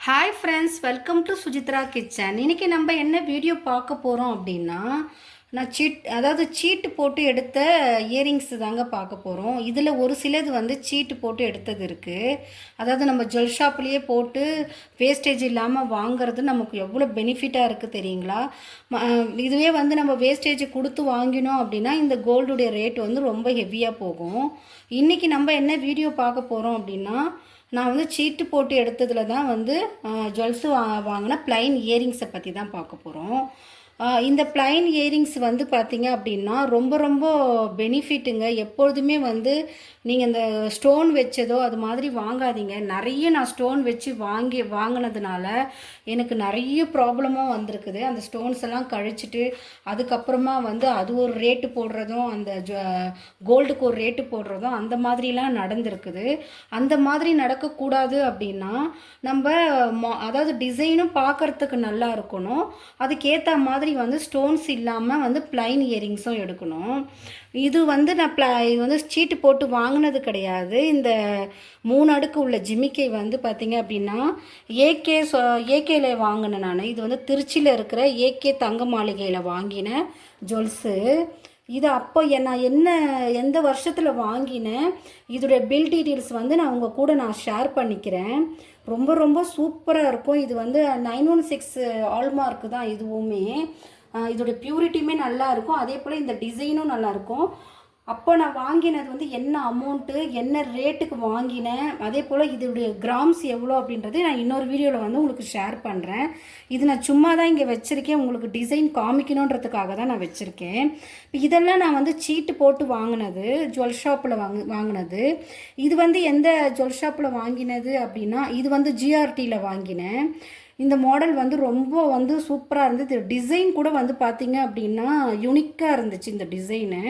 Hi friends welcome to Sujithra kitchen இன்றைக்கி நம்ம என்ன வீடியோ பார்க்க போகிறோம் அப்படின்னா நான் சீட் அதாவது சீட்டு போட்டு எடுத்த இயரிங்ஸ் தாங்க பார்க்க போகிறோம் இதில் ஒரு சிலது வந்து சீட்டு போட்டு எடுத்தது இருக்குது அதாவது நம்ம ஜுவல் ஷாப்லேயே போட்டு வேஸ்டேஜ் இல்லாமல் வாங்குறது நமக்கு எவ்வளோ பெனிஃபிட்டாக இருக்குது தெரியுங்களா? இதுவே வந்து நம்ம வேஸ்டேஜ் கொடுத்து வாங்கினோம் அப்படின்னா இந்த கோல்டுடைய ரேட் வந்து ரொம்ப ஹெவியாக போகும். இன்றைக்கி நம்ம என்ன வீடியோ பார்க்க போகிறோம் அப்படின்னா நான் வந்து சீட்டு போட்டு எடுத்ததில் தான் வந்து ஜுவல்ஸு வா வாங்கின ப்ளைன் இயரிங்ஸை பற்றி தான் பார்க்க போகிறோம் இந்த ப்ளைன் இயரிங்ஸ் வந்து பார்த்தீங்க அப்படின்னா ரொம்ப ரொம்ப பெனிஃபிட்டுங்க எப்பொழுதுமே வந்து நீங்கள் இந்த ஸ்டோன் வச்சதோ அது மாதிரி வாங்காதீங்க. நிறைய நான் ஸ்டோன் வச்சு வாங்கி வாங்கினதுனால எனக்கு நிறைய ப்ராப்ளமாக வந்திருக்குது. அந்த ஸ்டோன்ஸ் எல்லாம் கழிச்சிட்டு அதுக்கப்புறமா வந்து அது ஒரு ரேட்டு போடுறதும் அந்த கோல்டுக்கு ஒரு ரேட்டு போடுறதும் அந்த மாதிரிலாம் நடந்திருக்குது. அந்த மாதிரி நடக்கக்கூடாது அப்படின்னா நம்ம மொ- அதாவது டிசைனும் பார்க்கறதுக்கு நல்லா இருக்கணும். அதுக்கேற்ற மாதிரி வந்து ஸ்டோன்ஸ் இல்லாமல் வந்து பிளைன் இயரிங்ஸும் எடுக்கணும். இது வந்து நான் ப்ள இது வந்து சீட்டு போட்டு வாங்கினது கிடையாது. இந்த மூணு அடுக்கு உள்ள ஜிமிக்கை வந்து பார்த்திங்க அப்படின்னா ஏகே சொ ஏகேல வாங்கினேன் நான். இது வந்து திருச்சியில் இருக்கிற ஏகே தங்க மாளிகையில் வாங்கினேன் ஜுவல்ஸு. இது அப்போ நான் என்ன எந்த வருஷத்தில் வாங்கினேன் இதோடைய பில் டீட்டெயில்ஸ் வந்து நான் உங்கள் கூட நான் ஷேர் பண்ணிக்கிறேன். ரொம்ப ரொம்ப சூப்பராக இருக்கும். இது வந்து நைன் ஒன் சிக்ஸ் ஆல்மார்க்கு தான் இதுவுமே. இதோட பியூரிட்டியுமே நல்லா இருக்கும். அதே போல் இந்த டிசைனும் நல்லாயிருக்கும் அப்போ நான் வாங்கினது வந்து என்ன அமௌண்ட்டு என்ன ரேட்டுக்கு வாங்கினேன் அதே போல் இதோடைய கிராம்ஸ் எவ்வளோ அப்படின்றது நான் இன்னொரு வீடியோவில் வந்து உங்களுக்கு ஷேர் பண்ணுறேன் இது நான் சும்மா தான் இங்கே வச்சுருக்கேன். உங்களுக்கு டிசைன் காமிக்கணுன்றதுக்காக தான் நான் வச்சுருக்கேன். இப்போ இதெல்லாம் நான் வந்து சீட்டு போட்டு வாங்கினது ஜுவல் ஷாப்பில் வாங்க வாங்கினது. இது வந்து எந்த ஜுவல் ஷாப்பில் வாங்கினது அப்படின்னா இது வந்து ஜிஆர்டியில் வாங்கினேன். இந்த மாடல் வந்து ரொம்ப வந்து சூப்பராக இருந்தது. டிசைன் கூட வந்து பார்த்தீங்க அப்படின்னா யூனிக்காக இருந்துச்சு இந்த டிசைனு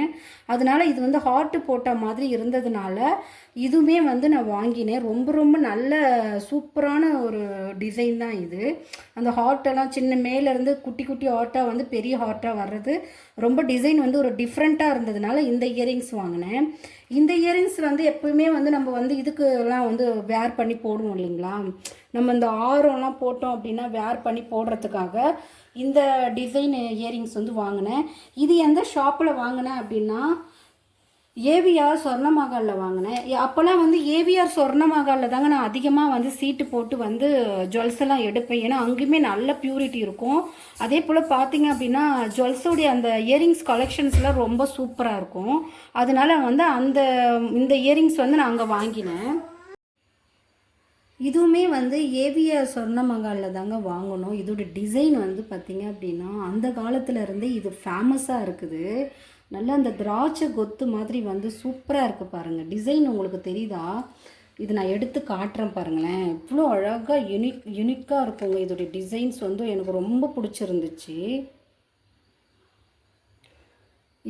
அதனால இது வந்து ஹார்ட்டு போட்ட மாதிரி இருந்ததுனால இதுவுமே வந்து நான் வாங்கினேன். ரொம்ப ரொம்ப நல்ல சூப்பரான ஒரு டிசைன் தான் இது. அந்த ஹார்ட்டெல்லாம் சின்ன மேலேருந்து குட்டி குட்டி ஹார்ட்டாக வந்து பெரிய ஹார்ட்டாக வர்றது. ரொம்ப டிசைன் வந்து ஒரு டிஃப்ரெண்ட்டாக இருந்ததுனால இந்த இயரிங்ஸ் வாங்கினேன். இந்த இயரிங்ஸ் வந்து எப்பவுமே வந்து நம்ம வந்து இதுக்குலாம் வந்து வேர் பண்ணி போடுவோம் இல்லைங்களா? நம்ம இந்த ஆரம்லாம் போட்டோம் அப்படின்னா வேர் பண்ணி போடுறதுக்காக இந்த டிசைன் இயரிங்ஸ் வந்து வாங்கினேன். இது எந்த ஷாப்பில் வாங்கினேன் அப்படின்னா ஏவிஆர் சொர்ணமகாலில் வாங்கினேன். அப்போல்லாம் வந்து ஏவிஆர் சொர்ணமகாலில் தாங்க நான் அதிகமாக வந்து சீட்டு போட்டு வந்து ஜுவல்ஸ் எல்லாம் எடுப்பேன். ஏன்னா அங்கேயுமே நல்ல பியூரிட்டி இருக்கும். அதே போல் பார்த்தீங்க அப்படின்னா ஜுவல்ஸோடைய அந்த இயரிங்ஸ் கலெக்ஷன்ஸ்லாம் ரொம்ப சூப்பராக இருக்கும். அதனால வந்து அந்த இந்த இயரிங்ஸ் வந்து நான் அங்கே வாங்கினேன். இதுவுமே வந்து ஏவிஆர் சொர்ணமங்காலில் தாங்க வாங்கணும். இதோட டிசைன் வந்து பார்த்தீங்க அப்படின்னா அந்த காலத்தில் இருந்தே இது ஃபேமஸாக இருக்குது. நல்லா அந்த திராட்சை கொத்து மாதிரி வந்து சூப்பராக இருக்குது பாருங்கள் டிசைன் உங்களுக்கு தெரியுதா? இது நான் எடுத்து காட்டுறேன் பாருங்களேன். இவ்வளோ அழகாக யுனிக் யுனிக்காக இருக்குங்க இதோடைய டிசைன்ஸ் வந்து. எனக்கு ரொம்ப பிடிச்சிருந்துச்சு.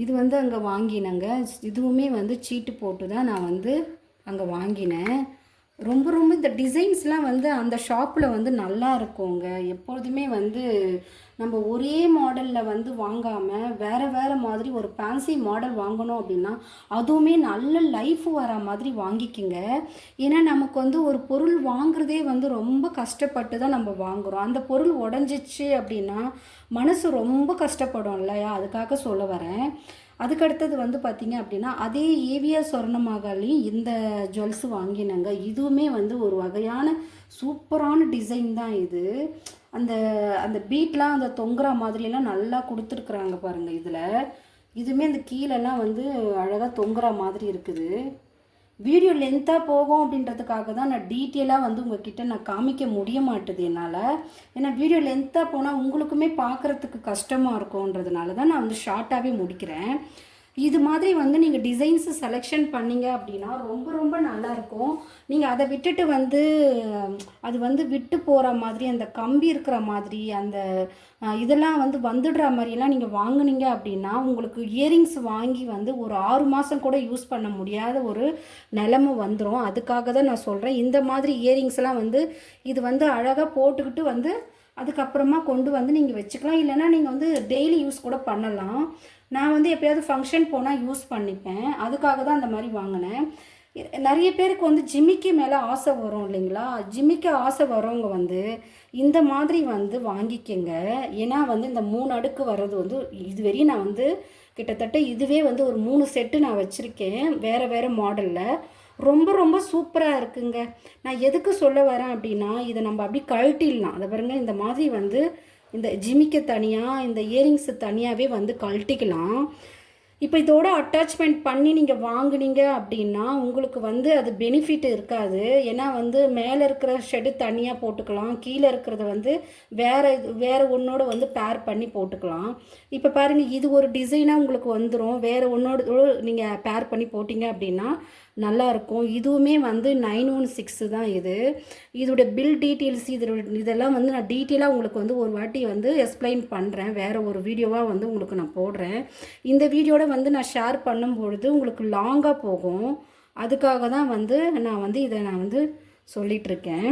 இது வந்து அங்கே வாங்கினேங்க. இதுவுமே வந்து சீட்டு போட்டு தான் நான் வந்து அங்கே வாங்கினேன். ரொம்ப ரொம்ப இந்த டிசைன்ஸ்லாம் வந்து அந்த ஷாப்பில் வந்து நல்லா இருக்குங்க. எப்பொழுதுமே வந்து நம்ம ஒரே மாடலில் வந்து வாங்காமல் வேறு வேறு மாதிரி ஒரு ஃபேன்சி மாடல் வாங்கணும் அப்படின்னா அதுவுமே நல்ல லைஃப் வர மாதிரி வாங்கிக்கோங்க. ஏன்னா நமக்கு வந்து ஒரு பொருள் வாங்குறதே வந்து ரொம்ப கஷ்டப்பட்டு தான் நம்ம வாங்குறோம். அந்த பொருள் உடஞ்சிச்சு அப்படின்னா மனசு ரொம்ப கஷ்டப்படும் இல்லையா? அதுக்காக சொல்ல வரேன். அதுக்கடுத்தது வந்து பார்த்தீங்க அப்படின்னா அதே ஏவிஆர் சொர்ணமகாலையும் இந்த ஜுவல்ஸ் வாங்கினாங்க. இதுவுமே வந்து ஒரு வகையான சூப்பரான டிசைன் தான் இது. அந்த அந்த பீட்லாம் அந்த தொங்குற மாதிரியெல்லாம் நல்லா கொடுத்துருக்குறாங்க பாருங்கள் இதில். இதுவுமே அந்த கீழெல்லாம் வந்து அழகாக தொங்குற மாதிரி இருக்குது. வீடியோ லென்த்தாக போகும் அப்படின்றதுக்காக தான் நான் டீட்டெயிலாக வந்து உங்ககிட்ட நான் காமிக்க முடிய மாட்டுது என்னால். ஏன்னா வீடியோ லென்த்தாக போனால் உங்களுக்குமே பார்க்குறதுக்கு கஷ்டமாக இருக்கும்ன்றதுனால தான் நான் வந்து ஷார்ட்டாகவே முடிக்கிறேன். இது மாதிரி வந்து நீங்கள் டிசைன்ஸு செலெக்ஷன் பண்ணீங்க அப்படின்னா ரொம்ப ரொம்ப நல்லாயிருக்கும் நீங்கள் அதை விட்டுட்டு வந்து அது வந்து விட்டு போகிற மாதிரி அந்த கம்பி இருக்கிற மாதிரி அந்த இதெல்லாம் வந்து வந்துடுற மாதிரியெல்லாம் நீங்கள் வாங்கினீங்க அப்படின்னா உங்களுக்கு இயரிங்ஸ் வாங்கி வந்து ஒரு ஆறு மாதம் கூட யூஸ் பண்ண முடியாத ஒரு நிலமை வந்துடும் அதுக்காக தான் நான் சொல்கிறேன் இந்த மாதிரி இயரிங்ஸ்லாம் வந்து இது வந்து அழகாக போட்டுக்கிட்டு வந்து அதுக்கப்புறமா கொண்டு வந்து நீங்கள் வச்சுக்கலாம். இல்லைன்னா நீங்கள் வந்து டெய்லி யூஸ் கூட பண்ணலாம். நான் வந்து எப்போயாவது ஃபங்க்ஷன் போனால் யூஸ் பண்ணிப்பேன். அதுக்காக தான் அந்த மாதிரி வாங்கினேன். நிறைய பேருக்கு வந்து ஜிம்மிக்கு மேலே ஆசை வரும் இல்லைங்களா? ஜிம்மிக்கு ஆசை வரவங்க வந்து இந்த மாதிரி வந்து வாங்கிக்கங்க. ஏன்னா வந்து இந்த மூணு அடுக்கு வர்றது வந்து இது வரையும் நான் வந்து கிட்டத்தட்ட இதுவே வந்து ஒரு மூணு செட்டு நான் வச்சுருக்கேன். வேறு வேறு மாடலில் ரொம்ப ரொம்ப சூப்பராக இருக்குங்க. நான் எதுக்கு சொல்ல வரேன் அப்படின்னா இதை நம்ம அப்படி கழட்டிடலாம். அதை பாருங்க இந்த மாதிரி வந்து இந்த ஜிமிக்க தனியாக இந்த இயரிங்ஸு தனியாகவே வந்து கழட்டிக்கலாம். இப்போ இதோட அட்டாச்மெண்ட் பண்ணி நீங்கள் வாங்குனீங்க அப்படின்னா உங்களுக்கு வந்து அது பெனிஃபிட் இருக்காது. ஏன்னா வந்து மேலே இருக்கிற ஷெட்டு தனியாக போட்டுக்கலாம். கீழே இருக்கிறத வந்து வேறு இது வேறு ஒன்றோட வந்து பேர் பண்ணி போட்டுக்கலாம். இப்போ பாருங்கள் இது ஒரு டிசைனாக உங்களுக்கு வந்துடும் வேறு ஒன்றோட நீங்கள் பேர் பண்ணி போட்டிங்க அப்படின்னா நல்லாயிருக்கும். இதுவுமே வந்து நைன் ஒன் சிக்ஸு தான் இது. இதோட பில் டீட்டெயில்ஸ் இது இதெல்லாம் வந்து நான் டீட்டெயிலாக உங்களுக்கு வந்து ஒரு வாட்டி வந்து எக்ஸ்பிளைன் பண்ணுறேன் வேறு ஒரு வீடியோவாக வந்து உங்களுக்கு நான் போடுறேன். இந்த வீடியோட வந்து நான் ஷேர் பண்ணும்பொழுது உங்களுக்கு லாங்காக போகும். அதுக்காக தான் வந்து நான் வந்து இதை நான் வந்து சொல்லிகிட்ருக்கேன்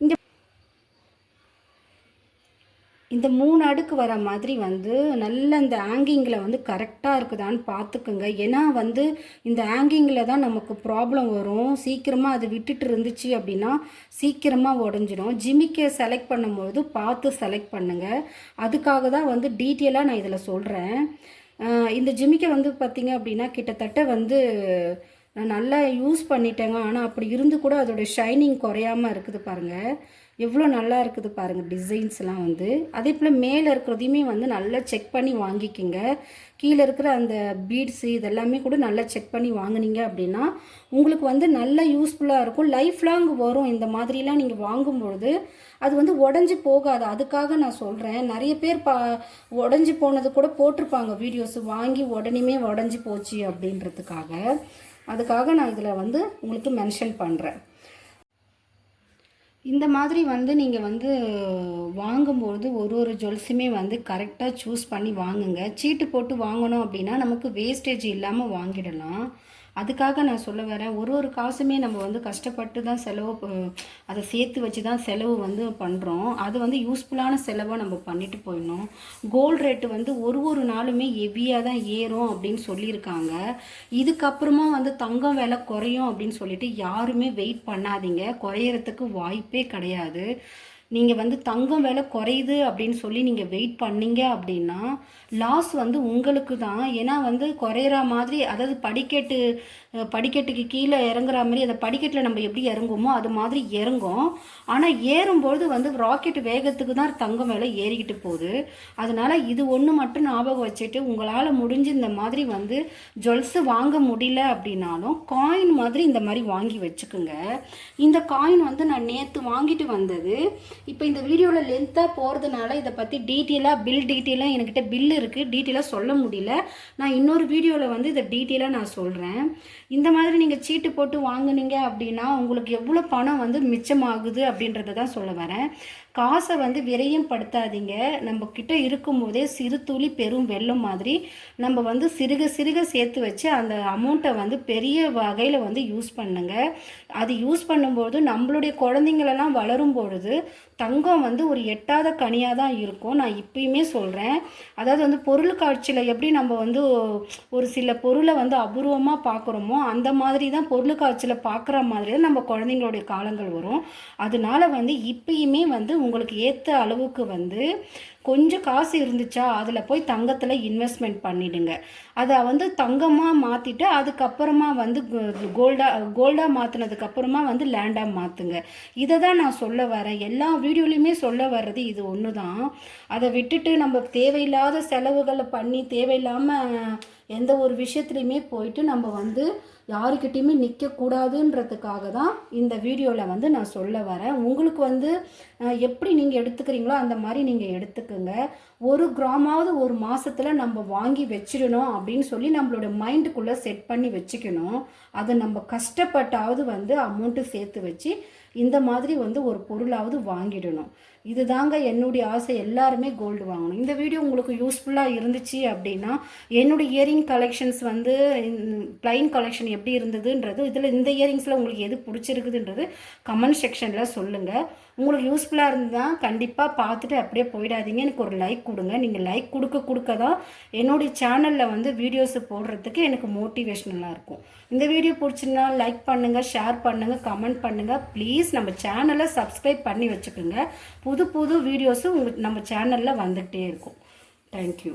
இங்கே இந்த மூணு அடுக்கு வர மாதிரி வந்து நல்ல இந்த ஆங்கிங்கில் வந்து கரெக்டாக இருக்குதான்னு பார்த்துக்குங்க ஏன்னா வந்து இந்த ஆங்கிங்கில் தான் நமக்கு ப்ராப்ளம் வரும். சீக்கிரமாக அது விட்டுட்டு இருந்துச்சு அப்படின்னா சீக்கிரமாக உடஞ்சிடும் ஜிமிக்கை செலக்ட் பண்ணும்போது பார்த்து செலக்ட் பண்ணுங்கள் அதுக்காக தான் வந்து டீட்டெயிலாக நான் இதில் சொல்கிறேன் இந்த ஜிமிக்கை வந்து பார்த்திங்க அப்படின்னா கிட்டத்தட்ட வந்து நான் நல்லா யூஸ் பண்ணிட்டேங்க. ஆனால் அப்படி இருந்து கூட அதோட ஷைனிங் குறையாமல் இருக்குது பாருங்கள் எவ்வளோ நல்லா இருக்குது பாருங்கள் டிசைன்ஸ்லாம் வந்து. அதே போல் மேலே இருக்கிறதையுமே வந்து நல்லா செக் பண்ணி வாங்கிக்கிங்க. கீழே இருக்கிற அந்த பீட்ஸு இதெல்லாமே கூட நல்லா செக் பண்ணி வாங்கினீங்க அப்படின்னா உங்களுக்கு வந்து நல்லா யூஸ்ஃபுல்லாக இருக்கும். லைஃப் லாங் வரும். இந்த மாதிரிலாம் நீங்கள் வாங்கும்பொழுது அது வந்து உடஞ்சி போகாது. அதுக்காக நான் சொல்கிறேன் நிறைய பேர் பா உடஞ்சி போனது கூட போட்டிருப்பாங்க வீடியோஸ். வாங்கி உடனேமே உடஞ்சி போச்சு அப்படின்றதுக்காக. அதுக்காக நான் இதில் வந்து உங்களுக்கு மென்ஷன் பண்ணுறேன் இந்த மாதிரி வந்து நீங்கள் வந்து வாங்கும்பொழுது ஒரு ஒரு ஜுவல்ஸுமே வந்து கரெக்டாக சூஸ் பண்ணி வாங்குங்க. சீட்டு போட்டு வாங்கணும் அப்படின்னா நமக்கு வேஸ்டேஜ் இல்லாமல் வாங்கிடலாம். அதுக்காக நான் சொல்ல வரேன். ஒரு ஒரு காசுமே நம்ம வந்து கஷ்டப்பட்டு தான் செலவு அதை சேர்த்து வச்சு தான் செலவு வந்து பண்ணுறோம் அது வந்து யூஸ்ஃபுல்லான செலவாக நம்ம பண்ணிட்டு போயிடணும். கோல்டு ரேட்டு வந்து ஒரு ஒரு நாளுமே ஹெவியாக தான் ஏறும் அப்படின்னு சொல்லியிருக்காங்க. இதுக்கப்புறமா வந்து தங்கம் விலை குறையும் அப்படின்னு சொல்லிட்டு யாருமே வெயிட் பண்ணாதீங்க. குறையறதுக்கு வாய்ப்பே கிடையாது. நீங்கள் வந்து தங்கம் விலை குறையுது அப்படின்னு சொல்லி நீங்கள் வெயிட் பண்ணீங்க அப்படின்னா லாஸ் வந்து உங்களுக்கு தான். ஏன்னா வந்து குறையிற மாதிரி அதாவது படிக்கட்டு படிக்கட்டுக்கு கீழே இறங்குற மாதிரி அந்த படிக்கட்டில் நம்ம எப்படி இறங்குமோ அது மாதிரி இறங்கும். ஆனால் ஏறும்பொழுது வந்து ராக்கெட் வேகத்துக்கு தான் தங்கம் விலை ஏறிக்கிட்டு போகுது. அதனால் இது ஒன்று மட்டும் ஞாபகம் வச்சுட்டு உங்களால் முடிஞ்சு இந்த மாதிரி வந்து ஜுவல்ஸு வாங்க முடியல அப்படின்னாலும் காயின் மாதிரி இந்த மாதிரி வாங்கி வச்சுக்குங்க. இந்த காயின் வந்து நான் நேற்று வாங்கிட்டு வந்தது இப்போ இந்த வீடியோவில் லென்த்தாக போகிறதுனால இதை பற்றி டீட்டெயிலாக பில் டீட்டெயிலாக என்கிட்ட பில் இருக்குது டீட்டெயிலாக சொல்ல முடியல. நான் இன்னொரு வீடியோவில் வந்து இதை டீட்டெயிலாக நான் சொல்கிறேன் இந்த மாதிரி நீங்கள் சீட்டு போட்டு வாங்குனீங்க அப்படின்னா உங்களுக்கு எவ்வளோ பணம் வந்து மிச்சமாகுது அப்படின்றத தான் சொல்ல வரேன். காசை வந்து விரயம் படுத்தாதீங்க. நம்ம கிட்ட இருக்கும்போதே சிறு துளி பெரும் வெள்ளம் மாதிரி நம்ம வந்து சிறுக சிறுக சேர்த்து வச்சு அந்த அமௌண்ட்டை வந்து பெரிய வகையில் வந்து யூஸ் பண்ணுங்க. அது யூஸ் பண்ணும்போது நம்மளுடைய குழந்தைங்களெல்லாம் வளரும் பொழுது தங்கம் வந்து ஒரு எட்டாத கனியாக தான் இருக்கும். நான் இப்பயுமே சொல்கிறேன் அதாவது வந்து பொருள் காட்சியில் எப்படி நம்ம வந்து ஒரு சில பொருளை வந்து அபூர்வமாக பார்க்குறோமோ அந்த மாதிரி தான் பொருள் காட்சியில் பார்க்குற மாதிரி தான் நம்ம குழந்தைங்களுடைய காலங்கள் வரும். அதனால வந்து இப்பயுமே வந்து உங்களுக்கு ஏற்ற அளவுக்கு வந்து கொஞ்சம் காசு இருந்துச்சா அதில் போய் தங்கத்தில் இன்வெஸ்ட்மெண்ட் பண்ணிடுங்க. அதை வந்து தங்கமாக மாற்றிட்டு அதுக்கப்புறமா வந்து கோல்டாக கோல்டாக மாற்றினதுக்கப்புறமா வந்து லேண்டாக மாற்றுங்க இதை தான் நான் சொல்ல வரேன். எல்லா வீடியோலையுமே சொல்ல வர்றது இது ஒன்று தான் அதை விட்டுட்டு நம்ம தேவையில்லாத செலவுகளை பண்ணி தேவையில்லாமல் எந்த ஒரு விஷயத்துலையுமே போயிட்டு நம்ம வந்து யாருக்கிட்டேயுமே நிற்கக்கூடாதுன்றதுக்காக தான் இந்த வீடியோவில் வந்து நான் சொல்ல வரேன். உங்களுக்கு வந்து எப்படி நீங்கள் எடுத்துக்கிறீங்களோ அந்த மாதிரி நீங்கள் எடுத்துக்கோங்க. ஒரு கிராமாவது ஒரு மாதத்தில் நம்ம வாங்கி வச்சிடணும் அப்படின்னு சொல்லி நம்மளோட மைண்டுக்குள்ளே செட் பண்ணி வச்சுக்கணும். அதை நம்ம கஷ்டப்பட்டாவது வந்து அமௌண்ட்டு சேர்த்து வச்சு இந்த மாதிரி வந்து ஒரு பொருளாவது வாங்கிடணும். இதுதாங்க என்னுடைய ஆசை. எல்லாருமே கோல்டு வாங்கணும். இந்த வீடியோ உங்களுக்கு யூஸ்ஃபுல்லாக இருந்துச்சு அப்படின்னா என்னுடைய இயரிங் கலெக்ஷன்ஸ் வந்து ப்ளைன் கலெக்ஷன் எப்படி இருந்ததுன்றது இதில் இந்த இயரிங்ஸில் உங்களுக்கு எது பிடிச்சிருக்குதுன்றது கமெண்ட் செக்ஷனில் சொல்லுங்கள் உங்களுக்கு யூஸ்ஃபுல்லாக இருந்தால் கண்டிப்பாக பார்த்துட்டு அப்படியே போயிடாதீங்க. எனக்கு ஒரு லைக் கொடுங்க. நீங்கள் லைக் கொடுக்க கொடுக்க தான் என்னுடைய சேனலில் வந்து வீடியோஸ் போடுறதுக்கு எனக்கு மோட்டிவேஷ்னலாக இருக்கும். இந்த வீடியோ பிடிச்சிருந்தா லைக் பண்ணுங்கள் ஷேர் பண்ணுங்கள் கமெண்ட் பண்ணுங்கள் ப்ளீஸ் நம்ம சேனலை சப்ஸ்கிரைப் பண்ணி வச்சுக்கோங்க. புது புது வீடியோஸும் உங்களுக்கு நம்ம சேனலில் வந்துகிட்டே இருக்கும். தேங்க்யூ